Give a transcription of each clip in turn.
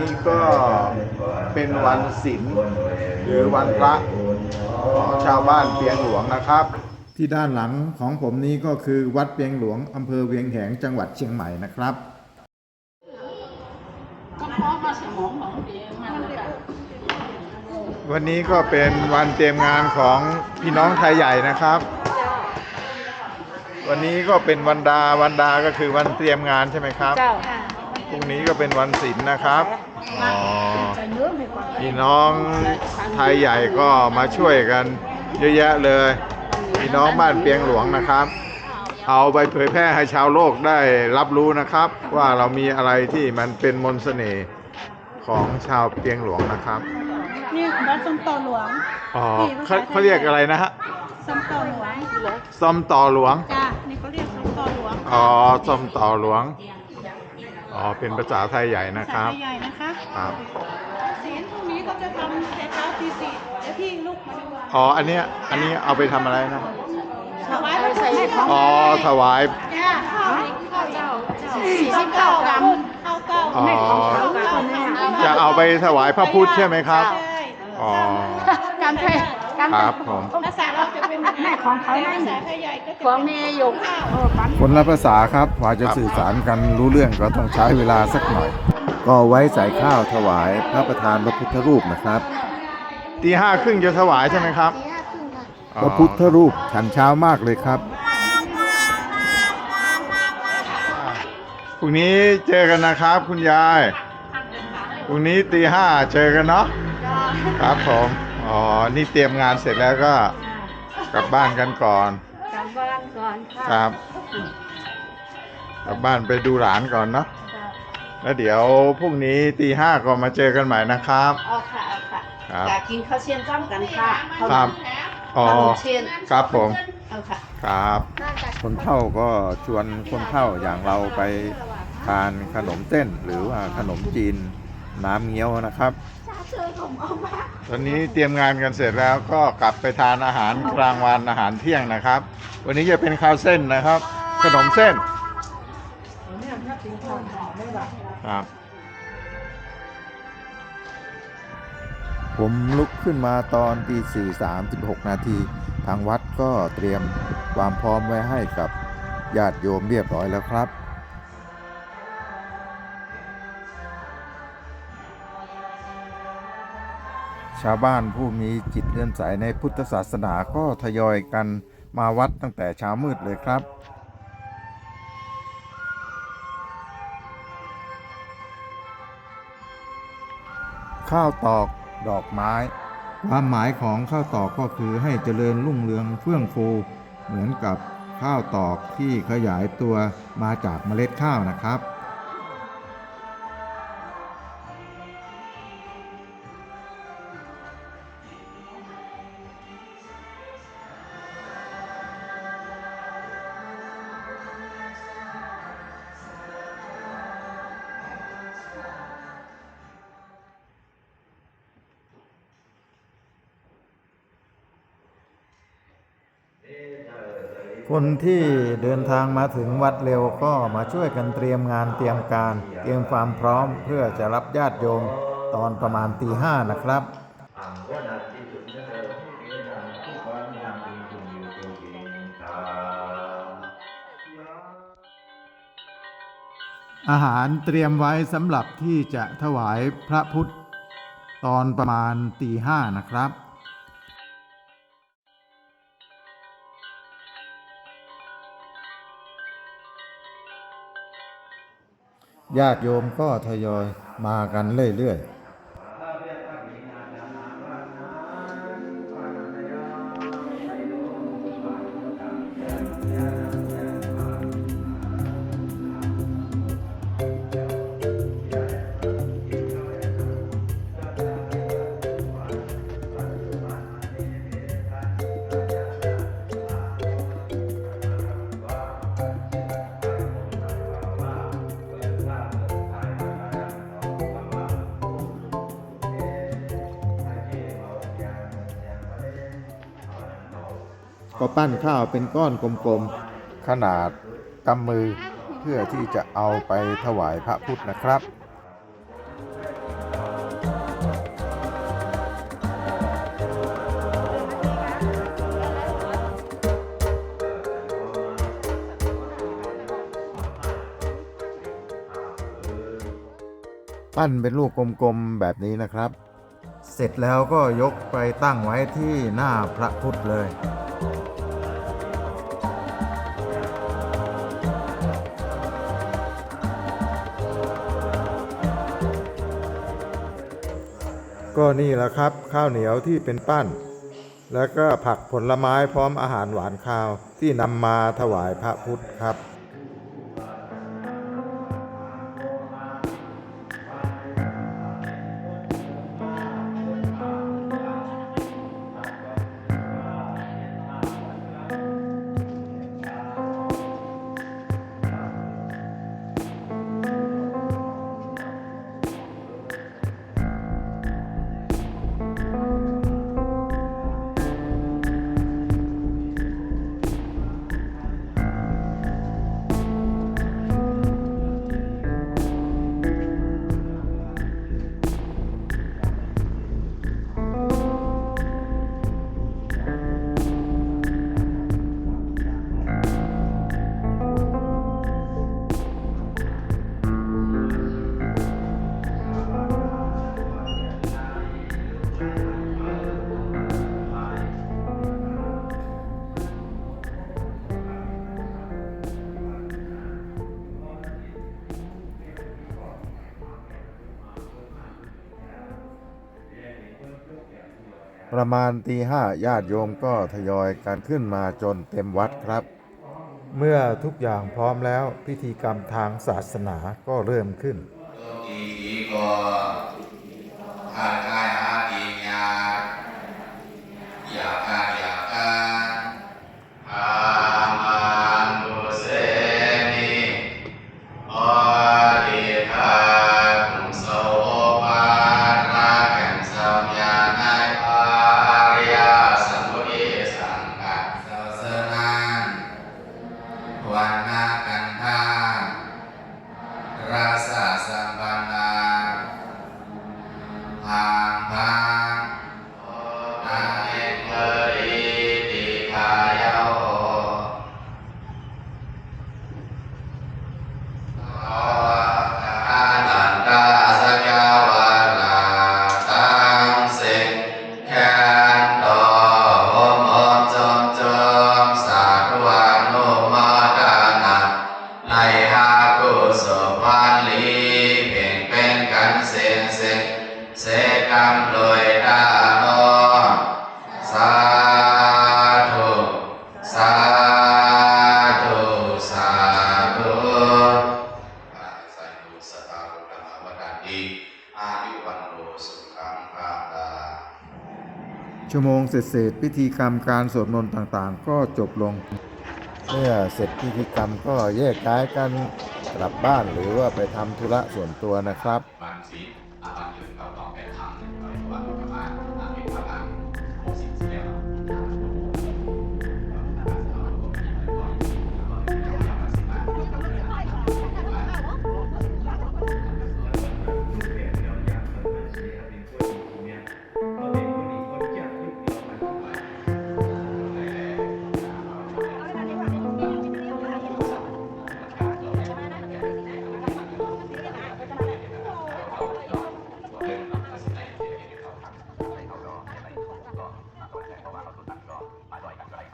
นี้ก็เป็นวันศีลหรือวันพระของชาวบ้านเปียงหลวงนะครับ ที่ด้านหลังของผมนี้ก็คือวัดเปียงหลวงอำเภอเวียงแหงจังหวัดเชียงใหม่นะครับก็เพราะว่าสมองของเด็กมันแบบวันนี้ก็เป็นวันเตรียมงานของพี่น้องไทยใหญ่นะครับ วันนี้ก็เป็นวันดาวันดาก็คือวันเตรียมงานใช่ไหมครับ เจ้า พรุ่งนี้ก็เป็นวันศีลนะครับ อ๋อใส่เนื้อให้ก่อนพี่น้องไทยใหญ่ก็มาช่วยกันเยอะแยะเลย พี่น้องบ้านเปียงหลวงนะครับ เอาไปเผยแพร่ให้ชาวโลกได้รับรู้นะครับ ว่าเรามีอะไรที่มันเป็นมนต์เสน่ห์ของชาวเปียงหลวงนะครับ นี่วัดส้มต่อหลวงอ๋อเขาเขาเรียกอะไรนะฮะส้มต่อหลวงส้มต่อหลวงจ้านี่เขาเรียกส้มต่อหลวงอ๋อส้มต่อหลวง อ๋อ เป็นภาษาไทยใหญ่นะครับใหญ่นะคะครับ ศีลพรุ่งนี้ก็จะทำแต่เช้าตีสี่เดี๋ยวพี่ลูกมาดูว่าอ๋อ อันเนี้ย อันนี้เอาไปทำอะไรนะ ถวายพระพุทธให้เขาอ๋อ ถวาย จ้าข้าวข้าวเจ้าสี่สิบเก้ากรัม ข้าวเก้าอ๋อข้าวเก้าจะเอาไปถวายพระพุทธใช่ไหมครับ ใช่อ๋อการไทยครับผม ภาษาเราจะเป็น แม่ของเขาภาษาไทยใหญ่ก็จะของแม่ยกข้าวคนละภาษาครับกว่าจะสื่อสารกันรู้เรื่องก็ต้องใช้เวลาสักหน่อย ก็ไว้ใส่ข้าวถวายพระประธานพระพุทธรูปนะครับตีห้าครึ่งจะถวายใช่ไหมครับพระพุทธรูปฉันเช้ามากเลยครับพรุ่งนี้เจอกันนะครับ คุณยายพรุ่งนี้ตีห้าเจอกันเนาะครับผมอ๋อนี่เตรียมงานเสร็จแล้วก็ กลับบ้านกันก่อน กลับบ้านก่อนค่ะครับ กลับบ้านไปดูหลานก่อนเนาะแล้วเดี๋ยวพรุ่งนี้ตีห้าก็มาเจอกันใหม่นะครับ เอาค่ะเอาค่ะครับ อยากกินข้าวเชียนจ้ำกันค่ะข้าวครับ อ๋อข้าวหมูเชียนครับผม เอาค่ะ ครับ คนเฒ่าก็ชวนคนเฒ่าอย่างเราไปทานขนมเส้นหรือว่าขนมจีนน้ำเงี้ยวนะครับ ตอนนี้เตรียมงานกันเสร็จแล้วก็กลับไปทานอาหารกลางวันอาหารเที่ยงนะครับ วันนี้จะเป็นข้าวเส้นนะครับ ขนมเส้นครับ ผมลุกขึ้นมาตอนตีสี่สามสิบหกนาทีทางวัดก็เตรียมความพร้อมไว้ให้กับญาติโยมเรียบร้อยแล้วครับ ชาวบ้านผู้มีจิตเลื่อมใสในพุทธศาสนาก็ทยอยกันมาวัดตั้งแต่เช้ามืดเลยครับข้าวตอกดอกไม้ ความหมายของข้าวตอกก็คือให้เจริญรุ่งเรืองเฟื่องฟู เหมือนกับข้าวตอกที่ขยายตัวมาจากเมล็ดข้าวนะครับ คนที่เดินทางมาถึงวัดเร็วก็มาช่วยกันเตรียมงานเตรียมการ เตรียมความพร้อมเพื่อจะรับญาติโยมตอนประมาณตีห้านะครับอาหารเตรียมไว้สำหรับที่จะถวายพระพุทธ ตอนประมาณตีห้านะครับ ญาติโยมก็ทยอยมากันเรื่อยๆ ก็ปั้นข้าวเป็นก้อนกลมๆ ขนาดกำมือเพื่อที่จะเอาไปถวายพระพุทธนะครับปั้นเป็นลูกกลมๆแบบนี้นะครับ เสร็จแล้วก็ยกไปตั้งไว้ที่หน้าพระพุทธเลย ก็นี่แหละครับ ข้าวเหนียวที่เป็นปั้น แล้วก็ผักผลไม้พร้อมอาหารหวานข้าวที่นำมาถวายพระพุทธครับ ประมาณตีห้าญาติโยมก็ทยอยกันขึ้นมาจนเต็มวัดครับ เมื่อทุกอย่างพร้อมแล้วพิธีกรรมทางศาสนาก็เริ่มขึ้น วั เสร็จพิธีกรรมการสวดมนต์ต่างๆ ก็จบลง เมื่อเสร็จพิธีกรรมก็แยกย้ายกันกลับบ้านหรือว่าไปทำธุระส่วนตัวนะครับ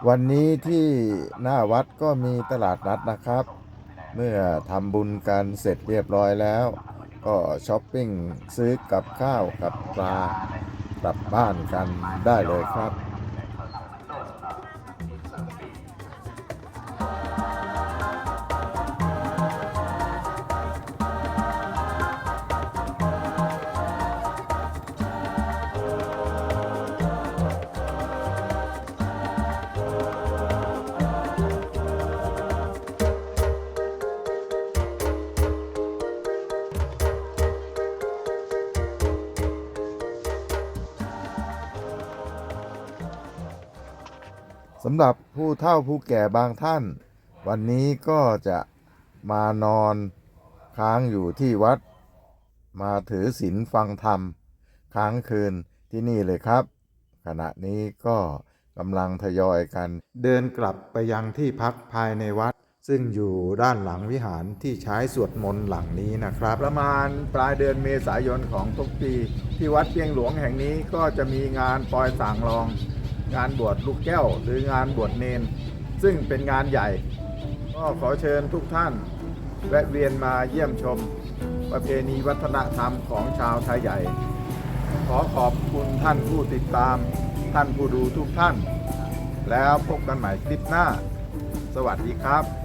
วันนี้ที่หน้าวัดก็มีตลาดนัดนะครับ เมื่อทำบุญกันเสร็จเรียบร้อยแล้ว ก็ช้อปปิ้งซื้อกับข้าวกับปลากลับบ้านกันได้เลยครับ สำหรับผู้เฒ่าผู้แก่บางท่าน วันนี้ก็จะมานอนค้างอยู่ที่วัด มาถือศีลฟังธรรม ค้างคืนที่นี่เลยครับ ขณะนี้ก็กำลังทยอยกัน เดินกลับไปยังที่พักภายในวัด ซึ่งอยู่ด้านหลังวิหารที่ใช้สวดมนต์หลังนี้นะครับ ประมาณปลายเดือนเมษายนของทุกปี ที่วัดเพียงหลวงแห่งนี้ก็จะมีงานปลอยสางรอง งานบวชลูกแก้ว หรืองานบวชเนน ซึ่งเป็นงานใหญ่ ก็ขอเชิญทุกท่านแวะเวียนมาเยี่ยมชม ประเพณีวัฒนธรรมของชาวไทยใหญ่ ขอขอบคุณท่านผู้ติดตาม ท่านผู้ดูทุกท่าน แล้วพบกันใหม่คลิปหน้า สวัสดีครับ